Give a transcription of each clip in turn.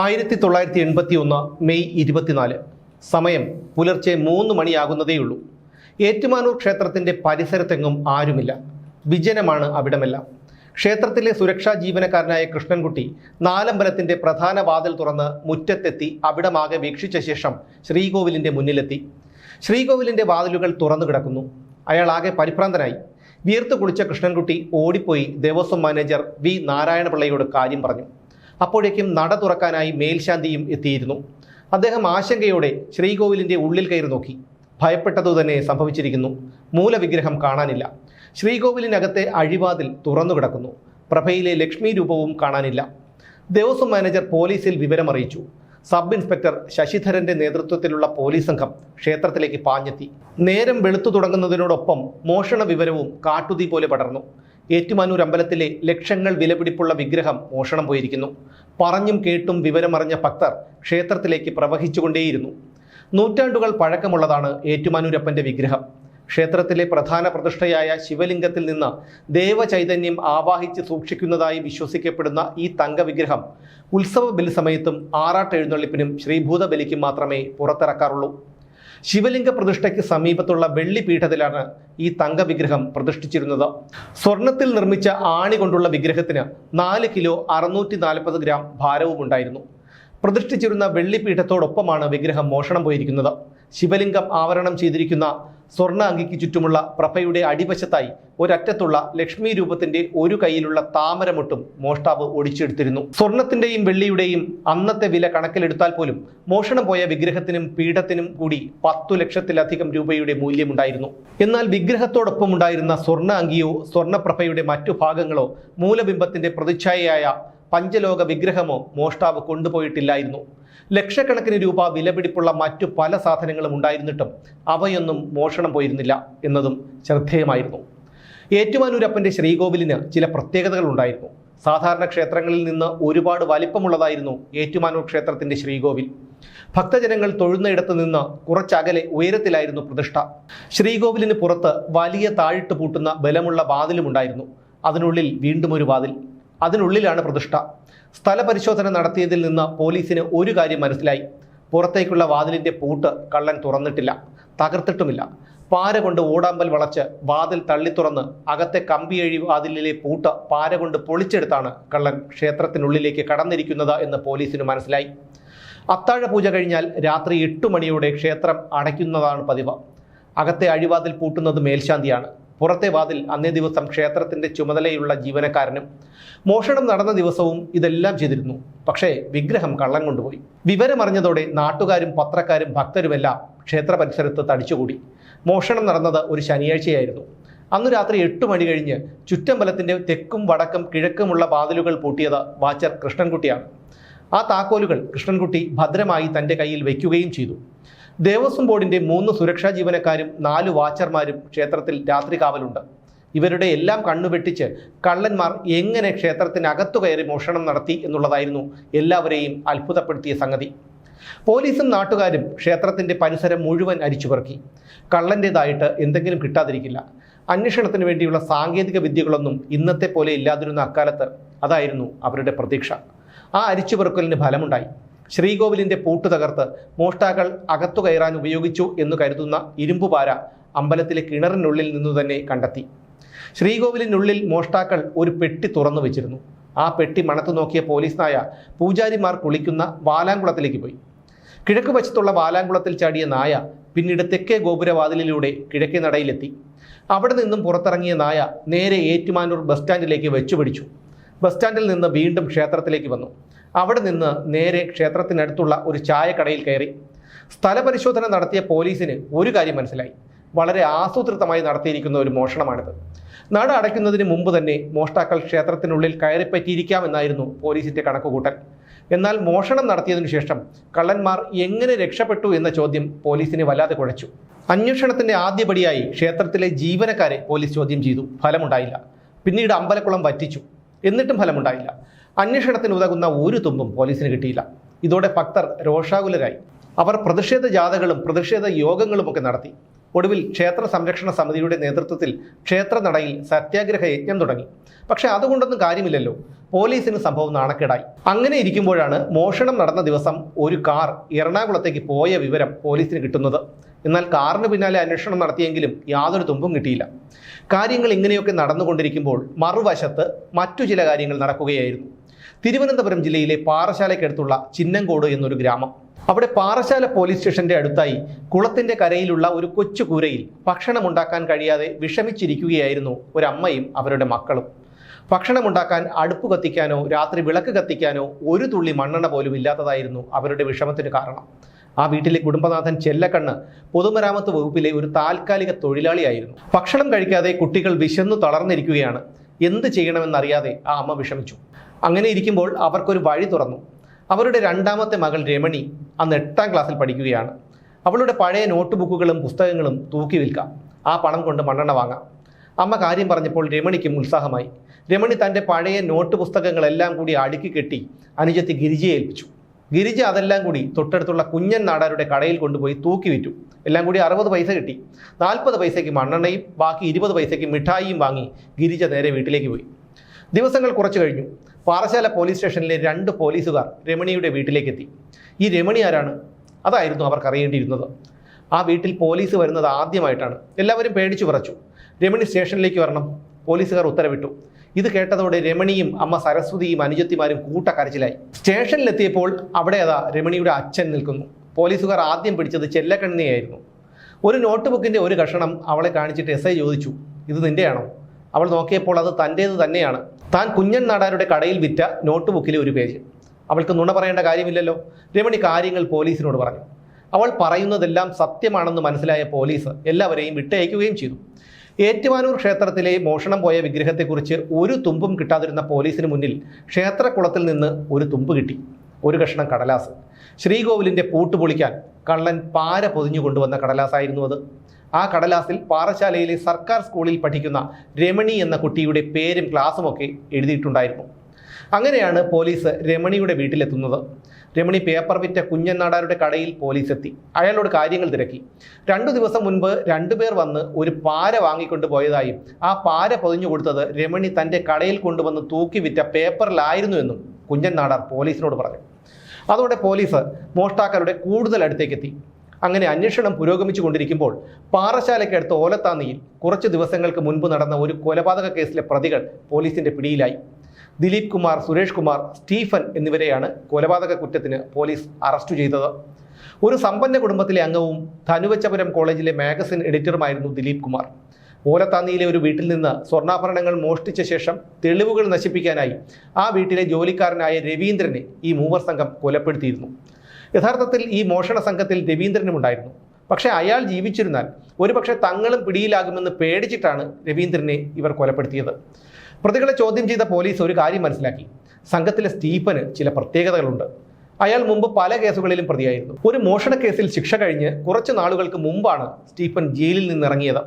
ആയിരത്തി തൊള്ളായിരത്തി എൺപത്തി ഒന്ന് മെയ് ഇരുപത്തിനാല് സമയം പുലർച്ചെ മൂന്ന് മണിയാകുന്നതേയുള്ളൂ. ഏറ്റുമാനൂർ ക്ഷേത്രത്തിന്റെ പരിസരത്തെങ്ങും ആരുമില്ല. വിജനമാണ് അവിടമെല്ലാം. ക്ഷേത്രത്തിലെ സുരക്ഷാ ജീവനക്കാരനായ കൃഷ്ണൻകുട്ടി നാലമ്പലത്തിന്റെ പ്രധാന വാതിൽ തുറന്ന് മുറ്റത്തെത്തി അവിടമാകെ വീക്ഷിച്ച ശേഷം ശ്രീകോവിലിന്റെ മുന്നിലെത്തി. ശ്രീകോവിലിന്റെ വാതിലുകൾ തുറന്നു കിടക്കുന്നു. അയാൾ ആകെ പരിഭ്രാന്തനായി. വിയർത്ത് കുളിച്ച കൃഷ്ണൻകുട്ടി ഓടിപ്പോയി ദേവസ്വം മാനേജർ വി നാരായണപിള്ളയോട് കാര്യം പറഞ്ഞു. അപ്പോഴേക്കും നട തുറക്കാനായി മേൽശാന്തിയും എത്തിയിരുന്നു. അദ്ദേഹം ആശങ്കയോടെ ശ്രീകോവിലിന്റെ ഉള്ളിൽ കയറി നോക്കി. ഭയപ്പെട്ടതു തന്നെ സംഭവിച്ചിരിക്കുന്നു. മൂലവിഗ്രഹം കാണാനില്ല. ശ്രീകോവിലിനകത്തെ അഴിവാതിൽ തുറന്നു കിടക്കുന്നു. പ്രഭയിലെ ലക്ഷ്മി രൂപവും കാണാനില്ല. ദേവസ്വം മാനേജർ പോലീസിൽ വിവരമറിയിച്ചു സബ് ഇൻസ്പെക്ടർ ശശിധരന്റെ നേതൃത്വത്തിലുള്ള പോലീസ് സംഘം ക്ഷേത്രത്തിലേക്ക് പാഞ്ഞെത്തി. നേരം വെളുത്തു തുടങ്ങുന്നതിനോടൊപ്പം മോഷണ വിവരവും കാട്ടുതീ പോലെ പടർന്നു. ഏറ്റുമാനൂർ അമ്പലത്തിലെ ലക്ഷങ്ങൾ വിലപിടിപ്പുള്ള വിഗ്രഹം മോഷണം പോയിരിക്കുന്നു. പറഞ്ഞും കേട്ടും വിവരമറിഞ്ഞ ഭക്തർ ക്ഷേത്രത്തിലേക്ക് പ്രവഹിച്ചുകൊണ്ടേയിരുന്നു. നൂറ്റാണ്ടുകൾ പഴക്കമുള്ളതാണ് ഏറ്റുമാനൂരപ്പന്റെ വിഗ്രഹം. ക്ഷേത്രത്തിലെ പ്രധാന പ്രതിഷ്ഠയായ ശിവലിംഗത്തിൽ നിന്ന് ദേവചൈതന്യം ആവാഹിച്ച് സൂക്ഷിക്കുന്നതായി വിശ്വസിക്കപ്പെടുന്ന ഈ തങ്കവിഗ്രഹം ഉത്സവ ബലി സമയത്തും ആറാട്ട് എഴുന്നള്ളിപ്പിനും ശ്രീഭൂതബലിക്കും മാത്രമേ പുറത്തിറക്കാറുള്ളൂ. ശിവലിംഗ പ്രതിഷ്ഠയ്ക്ക് സമീപത്തുള്ള വെള്ളിപീഠത്തിലാണ് ഈ തങ്കവിഗ്രഹം പ്രതിഷ്ഠിച്ചിരുന്നത്. സ്വർണത്തിൽ നിർമ്മിച്ച ആണി കൊണ്ടുള്ള വിഗ്രഹത്തിന് നാല് കിലോ അറുന്നൂറ്റി നാൽപ്പത് ഗ്രാം ഭാരവും ഉണ്ടായിരുന്നു. പ്രതിഷ്ഠിച്ചിരുന്ന വെള്ളിപീഠത്തോടൊപ്പമാണ് വിഗ്രഹം മോഷണം പോയിരിക്കുന്നത്. ശിവലിംഗം ആവരണം ചെയ്തിരിക്കുന്ന സ്വർണ അങ്കിക്ക് ചുറ്റുമുള്ള പ്രഭയുടെ അടിവശത്തായി ഒരറ്റത്തുള്ള ലക്ഷ്മി രൂപത്തിന്റെ ഒരു കൈയിലുള്ള താമരമൊട്ടും മോഷ്ടാവ് ഒടിച്ചെടുത്തിരുന്നു. സ്വർണത്തിന്റെയും വെള്ളിയുടെയും അന്നത്തെ വില കണക്കിലെടുത്താൽ പോലും മോഷണം പോയ വിഗ്രഹത്തിനും പീഠത്തിനും കൂടി പത്തു ലക്ഷത്തിലധികം രൂപയുടെ മൂല്യമുണ്ടായിരുന്നു. എന്നാൽ വിഗ്രഹത്തോടൊപ്പം ഉണ്ടായിരുന്ന സ്വർണ അങ്കിയോ സ്വർണപ്രഭയുടെ മറ്റു ഭാഗങ്ങളോ മൂലബിംബത്തിന്റെ പ്രതിച്ഛായയായ പഞ്ചലോക വിഗ്രഹമോ മോഷ്ടാവ് കൊണ്ടുപോയിട്ടില്ലായിരുന്നു. ലക്ഷക്കണക്കിന് രൂപ വിലപിടിപ്പുള്ള മറ്റു പല സാധനങ്ങളും ഉണ്ടായിരുന്നിട്ടും അവയൊന്നും മോഷണം പോയിരുന്നില്ല എന്നതും ശ്രദ്ധേയമായിരുന്നു. ഏറ്റുമാനൂരപ്പന്റെ ശ്രീകോവിലിന് ചില പ്രത്യേകതകൾ ഉണ്ടായിരുന്നു. സാധാരണ ക്ഷേത്രങ്ങളിൽ നിന്ന് ഒരുപാട് വലിപ്പമുള്ളതായിരുന്നു ഏറ്റുമാനൂർ ക്ഷേത്രത്തിന്റെ ശ്രീകോവിൽ. ഭക്തജനങ്ങൾ തൊഴുന്നയിടത്ത് നിന്ന് കുറച്ചകലെ ഉയരത്തിലായിരുന്നു പ്രതിഷ്ഠ. ശ്രീകോവിലിന് പുറത്ത് വലിയ താഴിട്ട് പൂട്ടുന്ന ബലമുള്ള വാതിലുമുണ്ടായിരുന്നു. അതിനുള്ളിൽ വീണ്ടും ഒരു വാതിൽ. അതിനുള്ളിലാണ് പ്രതിഷ്ഠ. സ്ഥലപരിശോധന നടത്തിയതിൽ നിന്ന് പോലീസിന് ഒരു കാര്യം മനസ്സിലായി. പുറത്തേക്കുള്ള വാതിലിന്റെ പൂട്ട് കള്ളൻ തുറന്നിട്ടില്ല. തകർത്തിട്ടുമില്ല. പാര കൊണ്ട് ഓടാമ്പൽ വളച്ച് വാതിൽ തള്ളി തുറന്ന് അകത്തെ കമ്പിയഴി വാതിലിലെ പൂട്ട് പാര കൊണ്ട് പൊളിച്ചെടുത്താണ് കള്ളൻ ക്ഷേത്രത്തിനുള്ളിലേക്ക് കടന്നിരിക്കുന്നത് എന്ന് പോലീസിന് മനസ്സിലായി. അത്താഴ പൂജ കഴിഞ്ഞാൽ രാത്രി എട്ടു മണിയോടെ ക്ഷേത്രം അടയ്ക്കുന്നതാണ് പതിവ്. അകത്തെ അഴിവാതിൽ പൂട്ടുന്നത് മേൽശാന്തിയാണ്. പുറത്തെ വാതിൽ അന്നേ ദിവസം ക്ഷേത്രത്തിന്റെ ചുമതലയുള്ള ജീവനക്കാരനും മോഷണം നടന്ന ദിവസവും ഇതെല്ലാം ചെയ്തിരുന്നു. പക്ഷേ വിഗ്രഹം കള്ളം കൊണ്ടുപോയി. വിവരമറിഞ്ഞതോടെ നാട്ടുകാരും പത്രക്കാരും ഭക്തരുമെല്ലാം ക്ഷേത്ര പരിസരത്ത് തടിച്ചുകൂടി. മോഷണം നടന്നത് ഒരു ശനിയാഴ്ചയായിരുന്നു. അന്ന് രാത്രി എട്ട് മണി കഴിഞ്ഞ് ചുറ്റമ്പലത്തിന്റെ തെക്കും വടക്കും കിഴക്കുമുള്ള വാതിലുകൾ പൂട്ടിയത് വാച്ചർ കൃഷ്ണൻകുട്ടിയാണ്. ആ താക്കോലുകൾ കൃഷ്ണൻകുട്ടി ഭദ്രമായി തന്റെ കയ്യിൽ വയ്ക്കുകയും ചെയ്തു. ദേവസ്വം ബോർഡിന്റെ മൂന്ന് സുരക്ഷാ ജീവനക്കാരും നാല് വാച്ചർമാരും ക്ഷേത്രത്തിൽ രാത്രി കാവലുണ്ട്. ഇവരുടെ എല്ലാം കണ്ണുവെട്ടിച്ച് കള്ളന്മാർ എങ്ങനെ ക്ഷേത്രത്തിനകത്തു കയറി മോഷണം നടത്തി എന്നുള്ളതായിരുന്നു എല്ലാവരെയും അത്ഭുതപ്പെടുത്തിയ സംഗതി. പോലീസും നാട്ടുകാരും ക്ഷേത്രത്തിന്റെ പരിസരം മുഴുവൻ അരിച്ചുപെറുക്കി. കള്ളന്റേതായിട്ട് എന്തെങ്കിലും കിട്ടാതിരിക്കില്ല. അന്വേഷണത്തിന് വേണ്ടിയുള്ള സാങ്കേതിക വിദ്യകളൊന്നും ഇന്നത്തെ പോലെ ഇല്ലാതിരുന്ന അക്കാലത്ത് അതായിരുന്നു അവരുടെ പ്രതീക്ഷ. ആ അരിച്ചുപെറുക്കലിന് ഫലമുണ്ടായി. ശ്രീകോവിലിന്റെ പൂട്ട് തകർത്ത് മോഷ്ടാക്കൾ അകത്തു കയറാൻ ഉപയോഗിച്ചു എന്ന് കരുതുന്ന ഇരുമ്പുപാര അമ്പലത്തിലെ കിണറിനുള്ളിൽ നിന്നു തന്നെ കണ്ടെത്തി. ശ്രീകോവിലിനുള്ളിൽ മോഷ്ടാക്കൾ ഒരു പെട്ടി തുറന്നു വെച്ചിരുന്നു. ആ പെട്ടി മണത്തു നോക്കിയ പോലീസ് നായ പൂജാരിമാർ കുളിക്കുന്ന വാലാങ്കുളത്തിലേക്ക് പോയി. കിഴക്ക് വശത്തുള്ള വാലാങ്കുളത്തിൽ ചാടിയ നായ പിന്നീട് തെക്കേ ഗോപുരവാതിലിലൂടെ കിഴക്കേ നടയിലെത്തി. അവിടെ നിന്നും പുറത്തിറങ്ങിയ നായ നേരെ ഏറ്റുമാനൂർ ബസ് സ്റ്റാൻഡിലേക്ക് വെച്ചുപിടിച്ചു. ബസ് സ്റ്റാൻഡിൽ നിന്ന് വീണ്ടും ക്ഷേത്രത്തിലേക്ക് വന്നു. അവിടെ നിന്ന് നേരെ ക്ഷേത്രത്തിനടുത്തുള്ള ഒരു ചായക്കടയിൽ കയറി. സ്ഥലപരിശോധന നടത്തിയ പോലീസിന് ഒരു കാര്യം മനസ്സിലായി. വളരെ ആസൂത്രിതമായി നടത്തിയിരിക്കുന്ന ഒരു മോഷണമാണിത്. നട അടയ്ക്കുന്നതിന് മുമ്പ് തന്നെ മോഷ്ടാക്കൾ ക്ഷേത്രത്തിനുള്ളിൽ കയറിപ്പറ്റിയിരിക്കാമെന്നായിരുന്നു പോലീസിന്റെ കണക്കുകൂട്ടൽ. എന്നാൽ മോഷണം നടത്തിയതിനു ശേഷം കള്ളന്മാർ എങ്ങനെ രക്ഷപ്പെട്ടു എന്ന ചോദ്യം പോലീസിനെ വല്ലാതെ കുഴച്ചു. അന്വേഷണത്തിന്റെ ആദ്യപടിയായി ക്ഷേത്രത്തിലെ ജീവനക്കാരെ പോലീസ് ചോദ്യം ചെയ്തു. ഫലമുണ്ടായില്ല. പിന്നീട് അമ്പലക്കുളം വറ്റിച്ചു. എന്നിട്ടും ഫലമുണ്ടായില്ല. അന്വേഷണത്തിന് ഉതകുന്ന ഒരു തുമ്പും പോലീസിന് കിട്ടിയില്ല. ഇതോടെ ഭക്തർ രോഷാകുലരായി. അവർ പ്രതിഷേധ ജാഥകളും പ്രതിഷേധ യോഗങ്ങളും ഒക്കെ നടത്തി. ഒടുവിൽ ക്ഷേത്ര സംരക്ഷണ സമിതിയുടെ നേതൃത്വത്തിൽ ക്ഷേത്ര നടയിൽ സത്യാഗ്രഹ യജ്ഞം തുടങ്ങി. പക്ഷെ അതുകൊണ്ടൊന്നും കാര്യമില്ലല്ലോ. പോലീസിന് സംഭവം നാണക്കേടായി. അങ്ങനെ ഇരിക്കുമ്പോഴാണ് മോഷണം നടന്ന ദിവസം ഒരു കാർ എറണാകുളത്തേക്ക് പോയ വിവരം പോലീസിന് കിട്ടുന്നത്. എന്നാൽ കാറിന് പിന്നാലെ അന്വേഷണം നടത്തിയെങ്കിലും യാതൊരു തുമ്പും കിട്ടിയില്ല. കാര്യങ്ങൾ ഇങ്ങനെയൊക്കെ നടന്നുകൊണ്ടിരിക്കുമ്പോൾ മറുവശത്ത് മറ്റു ചില കാര്യങ്ങൾ നടക്കുകയായിരുന്നു. തിരുവനന്തപുരം ജില്ലയിലെ പാറശാലയ്ക്കടുത്തുള്ള ചിന്നങ്കോട് എന്നൊരു ഗ്രാമം. അവിടെ പാറശാല പോലീസ് സ്റ്റേഷന്റെ അടുത്തായി കുളത്തിന്റെ കരയിലുള്ള ഒരു കൊച്ചു കൂരയിൽ ഭക്ഷണമുണ്ടാക്കാൻ കഴിയാതെ വിഷമിച്ചിരിക്കുകയായിരുന്നു ഒരമ്മയും അവരുടെ മക്കളും. ഭക്ഷണമുണ്ടാക്കാൻ അടുപ്പ് കത്തിക്കാനോ രാത്രി വിളക്ക് കത്തിക്കാനോ ഒരു തുള്ളി മണ്ണെണ്ണ പോലും ഇല്ലാത്തതായിരുന്നു അവരുടെ വിഷമത്തിന് കാരണം. ആ വീട്ടിലെ കുടുംബനാഥൻ ചെല്ലക്കണ്ണ് പൊതുമരാമത്ത് വകുപ്പിലെ ഒരു താൽക്കാലിക തൊഴിലാളിയായിരുന്നു. ഭക്ഷണം കഴിക്കാതെ കുട്ടികൾ വിശന്നു തളർന്നിരിക്കുകയാണ്. എന്ത് ചെയ്യണമെന്നറിയാതെ ആ അമ്മ വിഷമിച്ചു. അങ്ങനെ ഇരിക്കുമ്പോൾ അവർക്കൊരു വഴി തുറന്നു. അവരുടെ രണ്ടാമത്തെ മകൾ രമണി അന്ന് എട്ടാം ക്ലാസ്സിൽ പഠിക്കുകയാണ്. അവളുടെ പഴയ നോട്ട് ബുക്കുകളും പുസ്തകങ്ങളും തൂക്കി വിൽക്കാം. ആ പണം കൊണ്ട് മണ്ണെണ്ണ വാങ്ങാം. അമ്മ കാര്യം പറഞ്ഞപ്പോൾ രമണിക്കും ഉത്സാഹമായി. രമണി തന്റെ പഴയ നോട്ട് പുസ്തകങ്ങളെല്ലാം കൂടി അടുക്കി കെട്ടി അനുജത്തി ഗിരിജയെ ഏൽപ്പിച്ചു. ഗിരിജ അതെല്ലാം കൂടി തൊട്ടടുത്തുള്ള കുഞ്ഞൻ നാടാരുടെ കടയിൽ കൊണ്ടുപോയി തൂക്കി വിറ്റു. എല്ലാം കൂടി അറുപത് പൈസ കിട്ടി. നാൽപ്പത് പൈസയ്ക്ക് മണ്ണെണ്ണയും ബാക്കി ഇരുപത് പൈസയ്ക്ക് മിഠായിയും വാങ്ങി ഗിരിജ നേരെ വീട്ടിലേക്ക് പോയി. ദിവസങ്ങൾ കുറച്ചു കഴിഞ്ഞു. പാറശാല പോലീസ് സ്റ്റേഷനിലെ രണ്ട് പോലീസുകാർ രമണിയുടെ വീട്ടിലേക്കെത്തി. ഈ രമണി ആരാണ്? അതായിരുന്നു അവർക്ക് അറിയേണ്ടിയിരുന്നത്. ആ വീട്ടിൽ പോലീസ് വരുന്നത് ആദ്യമായിട്ടാണ്. എല്ലാവരും പേടിച്ചു പറച്ചു രമണി സ്റ്റേഷനിലേക്ക് വരണം. പോലീസുകാർ ഉത്തരവിട്ടു. ഇത് കേട്ടതോടെ രമണിയും അമ്മ സരസ്വതിയും അനുജത്തിമാരും കൂട്ടക്കരച്ചിലായി. സ്റ്റേഷനിലെത്തിയപ്പോൾ അവിടെ അതാ രമണിയുടെ അച്ഛൻ നിൽക്കുന്നു. പോലീസുകാർ ആദ്യം പിടിച്ചത് ചെല്ലക്കണ്ണിയായിരുന്നു ഒരു നോട്ട് ബുക്കിന്റെ ഒരു കഷണം അവളെ കാണിച്ചിട്ട് എസ് ഐ ചോദിച്ചു ഇത് നിന്റെയാണോ അവൾ നോക്കിയപ്പോൾ അത് തന്റേത് തന്നെയാണ്. താൻ കുഞ്ഞൻ നാടാരുടെ കടയിൽ വിറ്റ നോട്ട് ബുക്കിലെ ഒരു പേജ്. അവൾക്ക് നുണ പറയേണ്ട കാര്യമില്ലല്ലോ. രമണി കാര്യങ്ങൾ പോലീസിനോട് പറഞ്ഞു. അവൾ പറയുന്നതെല്ലാം സത്യമാണെന്ന് മനസ്സിലായ പോലീസ് എല്ലാവരെയും വിട്ടയക്കുകയും ചെയ്തു. ഏറ്റുമാനൂർ ക്ഷേത്രത്തിലെ മോഷണം പോയ വിഗ്രഹത്തെക്കുറിച്ച് ഒരു തുമ്പും കിട്ടാതിരുന്ന പോലീസിന് മുന്നിൽ ക്ഷേത്രക്കുളത്തിൽ നിന്ന് ഒരു തുമ്പ് കിട്ടി. ഒരു കഷ്ണം കടലാസ്. ശ്രീകോവിലിന്റെ പൂട്ട് പൊളിക്കാൻ കള്ളൻ പാര പൊതിഞ്ഞു കൊണ്ടുവന്ന കടലാസായിരുന്നു അത്. ആ കടലാസിൽ പാറശാലയിലെ സർക്കാർ സ്കൂളിൽ പഠിക്കുന്ന രമണി എന്ന കുട്ടിയുടെ പേരും ക്ലാസ്സുമൊക്കെ എഴുതിയിട്ടുണ്ടായിരുന്നു. അങ്ങനെയാണ് പോലീസ് രമണിയുടെ വീട്ടിലെത്തുന്നത്. രമണി പേപ്പർ വിറ്റ കുഞ്ഞനാടാരുടെ കടയിൽ പോലീസ് എത്തി അയാളോട് കാര്യങ്ങൾ തിരക്കി. രണ്ടു ദിവസം മുൻപ് രണ്ടുപേർ വന്ന് ഒരു പാര വാങ്ങിക്കൊണ്ട് പോയതായും ആ പാര പൊതിഞ്ഞു കൊടുത്തത് രമണി തന്റെ കടയിൽ കൊണ്ടുവന്ന് തൂക്കി വിറ്റ പേപ്പറിലായിരുന്നു എന്നും കുഞ്ഞൻ നാടാർ പോലീസിനോട് പറഞ്ഞു. അതോടെ പോലീസ് മോഷ്ടാക്കളുടെ കൂടുതൽ അടുത്തേക്ക് എത്തി അങ്ങനെ അന്വേഷണം പുരോഗമിച്ചു കൊണ്ടിരിക്കുമ്പോൾ പാറശാലയ്ക്കടുത്ത് ഓലത്താന്നിയിൽ കുറച്ച് ദിവസങ്ങൾക്ക് മുൻപ് നടന്ന ഒരു കൊലപാതക കേസിലെ പ്രതികൾ പോലീസിന്റെ പിടിയിലായി. ദിലീപ് കുമാർ സുരേഷ് കുമാർ സ്റ്റീഫൻ എന്നിവരെയാണ് കൊലപാതക കുറ്റത്തിന് പോലീസ് അറസ്റ്റ് ചെയ്തത്. ഒരു സമ്പന്ന കുടുംബത്തിലെ അംഗവും ധനുവച്ചപുരം കോളേജിലെ മാഗസിൻ എഡിറ്ററുമായിരുന്നു ദിലീപ് കുമാർ. ഓലത്താന്നിയിലെ ഒരു വീട്ടിൽ നിന്ന് സ്വർണാഭരണങ്ങൾ മോഷ്ടിച്ച ശേഷം തെളിവുകൾ നശിപ്പിക്കാനായി ആ വീട്ടിലെ ജോലിക്കാരനായ രവീന്ദ്രനെ ഈ മൂവർ സംഘം കൊലപ്പെടുത്തിയിരുന്നു. യഥാർത്ഥത്തിൽ ഈ മോഷണ സംഘത്തിൽ രവീന്ദ്രനും ഉണ്ടായിരുന്നു. പക്ഷെ അയാൾ ജീവിച്ചിരുന്നാൽ ഒരുപക്ഷെ തങ്ങളും പിടിയിലാകുമെന്ന് പേടിച്ചിട്ടാണ് രവീന്ദ്രനെ ഇവർ കൊലപ്പെടുത്തിയത്. പ്രതികളെ ചോദ്യം ചെയ്ത പോലീസ് ഒരു കാര്യം മനസ്സിലാക്കി. സംഘത്തിലെ സ്റ്റീഫന് ചില പ്രത്യേകതകളുണ്ട്. അയാൾ മുമ്പ് പല കേസുകളിലും പ്രതിയായിരുന്നു. ഒരു മോഷണ കേസിൽ ശിക്ഷ കഴിഞ്ഞ് കുറച്ച് നാളുകൾക്ക് മുമ്പാണ് സ്റ്റീഫൻ ജയിലിൽ നിന്നിറങ്ങിയത്.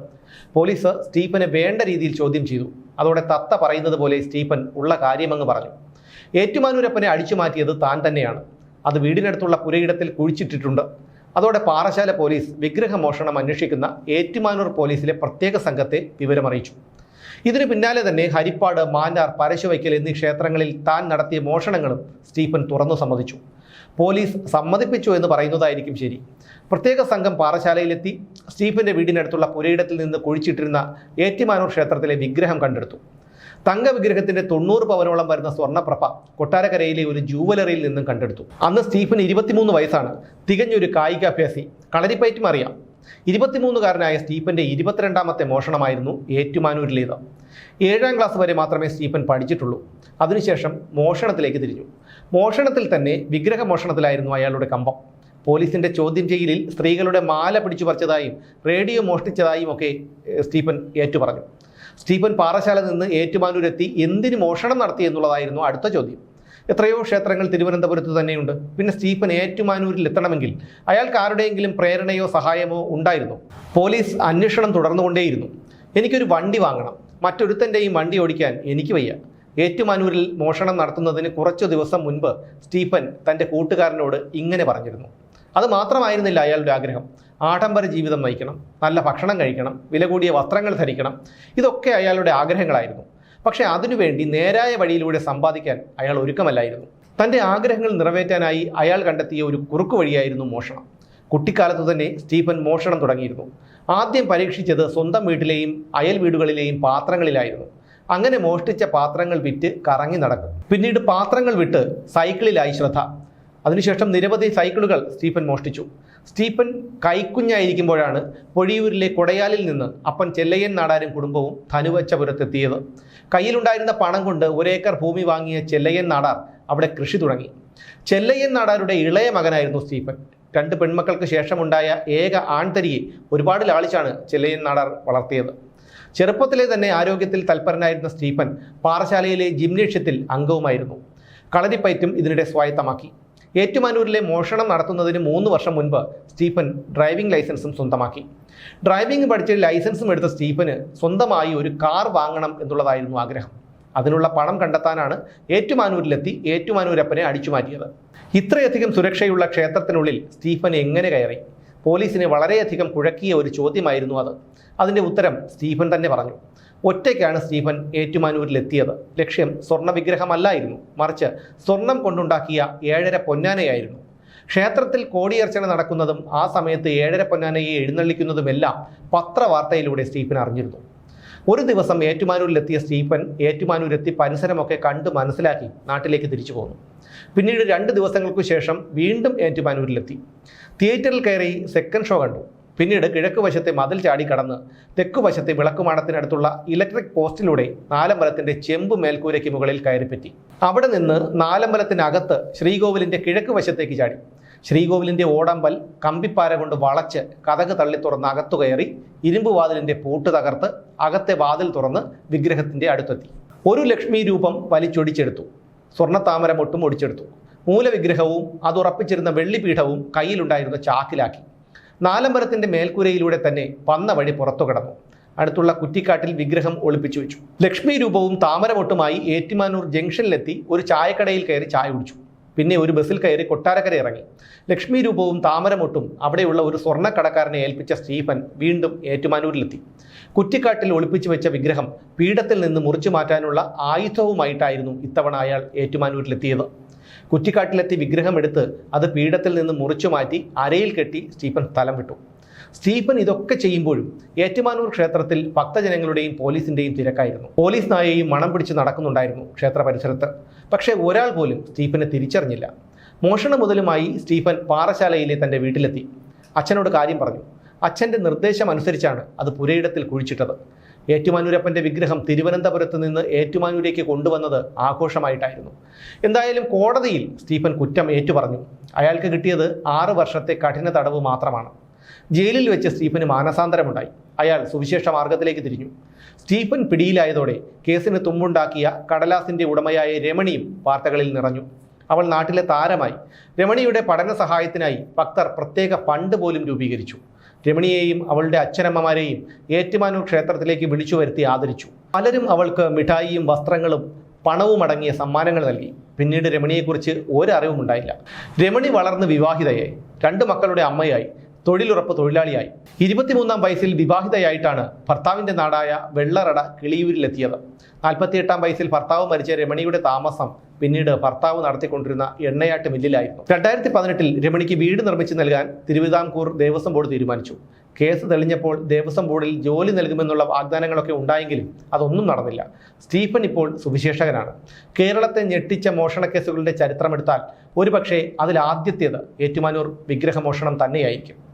പോലീസ് സ്റ്റീഫനെ വേണ്ട രീതിയിൽ ചോദ്യം ചെയ്തു. അതോടെ തത്ത പറയുന്നത് പോലെ സ്റ്റീഫൻ ഉള്ള കാര്യമങ്ങ് പറഞ്ഞു. ഏറ്റുമാനൂരപ്പനെ അടിച്ചു മാറ്റിയത് താൻ തന്നെയാണ്. അത് വീടിനടുത്തുള്ള പുരയിടത്തിൽ കുഴിച്ചിട്ടിട്ടുണ്ട്. അതോടെ പാറശാല പോലീസ് വിഗ്രഹമോഷണം അന്വേഷിക്കുന്ന ഏറ്റുമാനൂർ പോലീസിലെ പ്രത്യേക സംഘത്തെ വിവരമറിയിച്ചു. ഇതിനു പിന്നാലെ തന്നെ ഹരിപ്പാട് മാന്നാർ പരശുവയ്ക്കൽ എന്നീ ക്ഷേത്രങ്ങളിൽ താൻ നടത്തിയ മോഷണങ്ങളും സ്റ്റീഫൻ തുറന്നു സമ്മതിച്ചു. പോലീസ് സമ്മതിപ്പിച്ചു എന്ന് പറയുന്നതായിരിക്കും ശരി. പ്രത്യേക സംഘം പാറശാലയിലെത്തി സ്റ്റീഫന്റെ വീടിനടുത്തുള്ള പുരയിടത്തിൽ നിന്ന് കുഴിച്ചിട്ടിരുന്ന ഏറ്റുമാനൂർ ക്ഷേത്രത്തിലെ വിഗ്രഹം കണ്ടെടുത്തു. തങ്ക വിഗ്രഹത്തിന്റെ തൊണ്ണൂറ് പവനോളം വരുന്ന സ്വർണപ്രഭ കൊട്ടാരക്കരയിലെ ഒരു ജൂവലറിയിൽ നിന്നും കണ്ടെടുത്തു. അന്ന് സ്റ്റീഫൻ ഇരുപത്തിമൂന്ന് വയസ്സാണ്. തികഞ്ഞൊരു കായികാഭ്യാസി. കളരിപ്പയറ്റും അറിയാം. ഇരുപത്തിമൂന്നുകാരനായ സ്റ്റീഫന്റെ ഇരുപത്തിരണ്ടാമത്തെ മോഷണമായിരുന്നു ഏറ്റുമാനൂരിലേത്. ഏഴാം ക്ലാസ് വരെ മാത്രമേ സ്റ്റീഫൻ പഠിച്ചിട്ടുള്ളൂ. അതിനുശേഷം മോഷണത്തിലേക്ക് തിരിഞ്ഞു. മോഷണത്തിൽ തന്നെ വിഗ്രഹ മോഷണത്തിലായിരുന്നു അയാളുടെ കമ്പം. പോലീസിന്റെ ചോദ്യം ചെയ്യലിൽ സ്ത്രീകളുടെ മാല പിടിച്ചു പറിച്ചതായും റേഡിയോ മോഷ്ടിച്ചതായും ഒക്കെ സ്റ്റീഫൻ ഏറ്റുപറഞ്ഞു. സ്റ്റീഫൻ പാറശാല നിന്ന് ഏറ്റുമാനൂരെത്തി എന്തിന് മോഷണം നടത്തി എന്നുള്ളതായിരുന്നു അടുത്ത ചോദ്യം. എത്രയോ ക്ഷേത്രങ്ങൾ തിരുവനന്തപുരത്ത് തന്നെയുണ്ട്. പിന്നെ സ്റ്റീഫൻ ഏറ്റുമാനൂരിൽ എത്തണമെങ്കിൽ അയാൾക്ക് ആരുടെയെങ്കിലും പ്രേരണയോ സഹായമോ ഉണ്ടായിരുന്നു? പോലീസ് അന്വേഷണം തുടർന്നുകൊണ്ടേയിരുന്നു. എനിക്കൊരു വണ്ടി വാങ്ങണം. മറ്റൊരുത്തന്റെയും വണ്ടി ഓടിക്കാൻ എനിക്ക് വയ്യ. ഏറ്റുമാനൂരിൽ മോഷണം നടത്തുന്നതിന് കുറച്ചു ദിവസം മുൻപ് സ്റ്റീഫൻ തന്റെ കൂട്ടുകാരനോട് ഇങ്ങനെ പറഞ്ഞിരുന്നു. അത് മാത്രമായിരുന്നില്ല അയാളുടെ ആഗ്രഹം. ആഡംബര ജീവിതം നയിക്കണം നല്ല ഭക്ഷണം കഴിക്കണം വില കൂടിയ വസ്ത്രങ്ങൾ ധരിക്കണം ഇതൊക്കെ അയാളുടെ ആഗ്രഹങ്ങളായിരുന്നു. പക്ഷേ അതിനുവേണ്ടി നേരായ വഴിയിലൂടെ സമ്പാദിക്കാൻ അയാൾ ഒരുക്കമല്ലായിരുന്നു. തന്റെ ആഗ്രഹങ്ങൾ നിറവേറ്റാനായി അയാൾ കണ്ടെത്തിയ ഒരു കുറുക്കു വഴിയായിരുന്നു മോഷണം. കുട്ടിക്കാലത്തു തന്നെ സ്റ്റീഫൻ മോഷണം തുടങ്ങിയിരുന്നു. ആദ്യം പരീക്ഷിച്ചത് സ്വന്തം വീട്ടിലെയും അയൽ വീടുകളിലെയും പാത്രങ്ങളിലായിരുന്നു. അങ്ങനെ മോഷ്ടിച്ച പാത്രങ്ങൾ വിറ്റ് കറങ്ങി നടക്കും. പിന്നീട് പാത്രങ്ങൾ വിട്ട് സൈക്കിളിലായി ശ്രദ്ധ. അതിനുശേഷം നിരവധി സൈക്കിളുകൾ സ്റ്റീഫൻ മോഷ്ടിച്ചു. സ്റ്റീഫൻ കൈക്കുഞ്ഞായിരിക്കുമ്പോഴാണ് പൊഴിയൂരിലെ കൊടയാലിൽ നിന്ന് അപ്പൻ ചെല്ലയ്യൻ നാടാരും കുടുംബവും ധനുവച്ചപുരത്തെത്തിയത് കയ്യിലുണ്ടായിരുന്ന പണം കൊണ്ട് ഒരേക്കർ ഭൂമി വാങ്ങിയ ചെല്ലയ്യൻ നാടാർ അവിടെ കൃഷി തുടങ്ങി. ചെല്ലയ്യൻ നാടാരുടെ ഇളയ മകനായിരുന്നു സ്റ്റീഫൻ. രണ്ട് പെൺമക്കൾക്ക് ശേഷമുണ്ടായ ഏക ആൺതരിയെ ഒരുപാട് ലാളിച്ചാണ് ചെല്ലയ്യൻ നാടാർ വളർത്തിയത്. ചെറുപ്പത്തിലെ തന്നെ ആരോഗ്യത്തിൽ തൽപരനായിരുന്ന സ്റ്റീഫൻ പാറശാലയിലെ ജിംനേഷ്യത്തിൽ അംഗവുമായിരുന്നു. കളരിപ്പയറ്റും ഇതിനിടെ സ്വായത്തമാക്കി. ഏറ്റുമാനൂരിലെ മോഷണം നടത്തുന്നതിന് മൂന്ന് വർഷം മുൻപ് സ്റ്റീഫൻ ഡ്രൈവിംഗ് ലൈസൻസും സ്വന്തമാക്കി. ഡ്രൈവിംഗ് പഠിച്ച് ലൈസൻസും എടുത്ത സ്റ്റീഫന് സ്വന്തമായി ഒരു കാർ വാങ്ങണം എന്നുള്ളതായിരുന്നു ആഗ്രഹം. അതിനുള്ള പണം കണ്ടെത്താനാണ് ഏറ്റുമാനൂരിലെത്തി ഏറ്റുമാനൂരപ്പനെ അടിച്ചുമാറ്റിയത്. ഇത്രയധികം സുരക്ഷയുള്ള ക്ഷേത്രത്തിനുള്ളിൽ സ്റ്റീഫൻ എങ്ങനെ കയറി? പോലീസിനെ വളരെയധികം കുഴക്കിയ ഒരു ചോദ്യമായിരുന്നു അത്. അതിന്റെ ഉത്തരം സ്റ്റീഫൻ തന്നെ പറഞ്ഞു. ഒറ്റയ്ക്കാണ് സ്റ്റീഫൻ ഏറ്റുമാനൂരിലെത്തിയത്. ലക്ഷ്യം സ്വർണ വിഗ്രഹമല്ലായിരുന്നു മറിച്ച് സ്വർണം കൊണ്ടുണ്ടാക്കിയ ഏഴര പൊന്നാനയായിരുന്നു. ക്ഷേത്രത്തിൽ കോടിയർച്ചന നടക്കുന്നതും ആ സമയത്ത് ഏഴര പൊന്നാനയെ എഴുന്നള്ളിക്കുന്നതുമെല്ലാം പത്രവാർത്തയിലൂടെ സ്റ്റീഫൻ അറിഞ്ഞിരുന്നു. ഒരു ദിവസം ഏറ്റുമാനൂരിലെത്തിയ സ്റ്റീഫൻ ഏറ്റുമാനൂരെത്തി പരിസരമൊക്കെ കണ്ട് മനസ്സിലാക്കി നാട്ടിലേക്ക് തിരിച്ചു പോന്നു. പിന്നീട് രണ്ട് ദിവസങ്ങൾക്കു ശേഷം വീണ്ടും ഏറ്റുമാനൂരിലെത്തി. തിയേറ്ററിൽ കയറി സെക്കൻഡ് ഷോ കണ്ടു. പിന്നീട് കിഴക്ക് വശത്തെ മതിൽ ചാടി കടന്ന് തെക്കു വശത്തെ വിളക്കുമാടത്തിനടുത്തുള്ള ഇലക്ട്രിക് പോസ്റ്റിലൂടെ നാലമ്പലത്തിന്റെ ചെമ്പ് മേൽക്കൂരയ്ക്ക് മുകളിൽ കയറിപ്പറ്റി. അവിടെ നിന്ന് നാലമ്പലത്തിനകത്ത് ശ്രീകോവിലിന്റെ കിഴക്ക് വശത്തേക്ക് ചാടി. ശ്രീകോവിലിന്റെ ഓടമ്പൽ കമ്പിപ്പാര കൊണ്ട് വളച്ച് കഥക് തള്ളി തുറന്ന് അകത്തു കയറി ഇരുമ്പ് വാതിലിന്റെ പൂട്ട് തകർത്ത് അകത്തെ വാതിൽ തുറന്ന് വിഗ്രഹത്തിന്റെ അടുത്തെത്തി. ഒരു ലക്ഷ്മി രൂപം വലിച്ചൊടിച്ചെടുത്തു. സ്വർണത്താമര ഒട്ടും ഒടിച്ചെടുത്തു. മൂലവിഗ്രഹവും അതുറപ്പിച്ചിരുന്ന വെള്ളിപീഠവും കയ്യിലുണ്ടായിരുന്ന ചാക്കിലാക്കി. നാലമ്പലത്തിന്റെ മേൽക്കൂരയിലൂടെ തന്നെ വന്ന വഴി പുറത്തു കടന്നു. അടുത്തുള്ള കുറ്റിക്കാട്ടിൽ വിഗ്രഹം ഒളിപ്പിച്ചു വെച്ചു. ലക്ഷ്മി രൂപവും താമരമൊട്ടുമായി ഏറ്റുമാനൂർ ജംഗ്ഷനിലെത്തി ഒരു ചായക്കടയിൽ കയറി ചായ കുടിച്ചു. പിന്നെ ഒരു ബസ്സിൽ കയറി കൊട്ടാരക്കര ഇറങ്ങി. ലക്ഷ്മി രൂപവും താമരമൊട്ടും അവിടെയുള്ള ഒരു സ്വർണക്കടക്കാരനെ ഏൽപ്പിച്ച സ്റ്റീഫൻ വീണ്ടും ഏറ്റുമാനൂരിലെത്തി. കുറ്റിക്കാട്ടിൽ ഒളിപ്പിച്ചു വെച്ച വിഗ്രഹം പീഠത്തിൽ നിന്ന് മുറിച്ചു മാറ്റാനുള്ള ആയുധവുമായിട്ടായിരുന്നു ഇത്തവണ അയാൾ ഏറ്റുമാനൂരിലെത്തിയത്. കുറ്റിക്കാട്ടിലെത്തി വിഗ്രഹം എടുത്ത് അത് പീഠത്തിൽ നിന്ന് മുറിച്ചു മാറ്റി അരയിൽ കെട്ടി സ്റ്റീഫൻ സ്ഥലം വിട്ടു. സ്റ്റീഫൻ ഇതൊക്കെ ചെയ്യുമ്പോഴും ഏറ്റുമാനൂർ ക്ഷേത്രത്തിൽ ഭക്തജനങ്ങളുടെയും പോലീസിന്റെയും തിരക്കായിരുന്നു. പോലീസ് നായയും മണം പിടിച്ച് നടക്കുന്നുണ്ടായിരുന്നു ക്ഷേത്ര പരിസരത്ത്. പക്ഷേ ഒരാൾ പോലും സ്റ്റീഫനെ തിരിച്ചറിഞ്ഞില്ല. മോഷണ മുതലുമായി സ്റ്റീഫൻ പാറശാലയിലെ തന്റെ വീട്ടിലെത്തി. അച്ഛനോട് കാര്യം പറഞ്ഞു. അച്ഛന്റെ നിർദ്ദേശം അനുസരിച്ചാണ് അത് പുരയിടത്തിൽ കുഴിച്ചിട്ടത്. ഏറ്റുമാനൂരപ്പന്റെ വിഗ്രഹം തിരുവനന്തപുരത്ത് നിന്ന് ഏറ്റുമാനൂരേക്ക് കൊണ്ടുവന്നത് ആഘോഷമായിട്ടായിരുന്നു. എന്തായാലും കോടതിയിൽ സ്റ്റീഫൻ കുറ്റം ഏറ്റുപറഞ്ഞു. അയാൾക്ക് കിട്ടിയത് ആറ് വർഷത്തെ കഠിന തടവ് മാത്രമാണ്. ജയിലിൽ വെച്ച് സ്റ്റീഫന് മാനസാന്തരമുണ്ടായി. അയാൾ സുവിശേഷ മാർഗത്തിലേക്ക് തിരിഞ്ഞു. സ്റ്റീഫൻ പിടിയിലായതോടെ കേസിന് തുമ്പുണ്ടാക്കിയ കടലാസിന്റെ ഉടമയായ രമണിയും വാർത്തകളിൽ നിറഞ്ഞു. അവൾ നാട്ടിലെ താരമായി. രമണിയുടെ പഠന സഹായത്തിനായി ഭക്തർ പ്രത്യേക ഫണ്ട് പോലും രൂപീകരിച്ചു. രമണിയെയും അവളുടെ അച്ഛനമ്മമാരെയും ഏറ്റുമാനൂർ ക്ഷേത്രത്തിലേക്ക് വിളിച്ചു വരുത്തി ആദരിച്ചു. പലരും അവൾക്ക് മിഠായിയും വസ്ത്രങ്ങളും പണവും അടങ്ങിയ സമ്മാനങ്ങൾ നൽകി. പിന്നീട് രമണിയെക്കുറിച്ച് ഒരറിവും ഉണ്ടായില്ല. രമണി വളർന്ന് വിവാഹിതയായി. രണ്ട് മക്കളുടെ അമ്മയായി. തൊഴിലുറപ്പ് തൊഴിലാളിയായി. ഇരുപത്തിമൂന്നാം വയസ്സിൽ വിവാഹിതയായിട്ടാണ് ഭർത്താവിന്റെ നാടായ വെള്ളറട കിളിയൂരിലെത്തിയത്. നാൽപ്പത്തിയെട്ടാം വയസ്സിൽ ഭർത്താവ് മരിച്ച രമണിയുടെ താമസം പിന്നീട് ഭർത്താവ് നടത്തിക്കൊണ്ടിരുന്ന എണ്ണയാട്ട് മില്ലിലായിരുന്നു. രണ്ടായിരത്തി പതിനെട്ടിൽ രമണിക്ക് വീട് നിർമ്മിച്ച് നൽകാൻ തിരുവിതാംകൂർ ദേവസ്വം ബോർഡ് തീരുമാനിച്ചു. കേസ് തെളിഞ്ഞപ്പോൾ ദേവസ്വം ബോർഡിൽ ജോലി നൽകുമെന്നുള്ള വാഗ്ദാനങ്ങളൊക്കെ ഉണ്ടായെങ്കിലും അതൊന്നും നടന്നില്ല. സ്റ്റീഫൻ ഇപ്പോൾ സുവിശേഷകനാണ്. കേരളത്തെ ഞെട്ടിച്ച മോഷണക്കേസുകളുടെ ചരിത്രമെടുത്താൽ ഒരുപക്ഷേ അതിലാദ്യത്തേത് ഏറ്റുമാനൂർ വിഗ്രഹമോഷണം തന്നെയായിരിക്കും.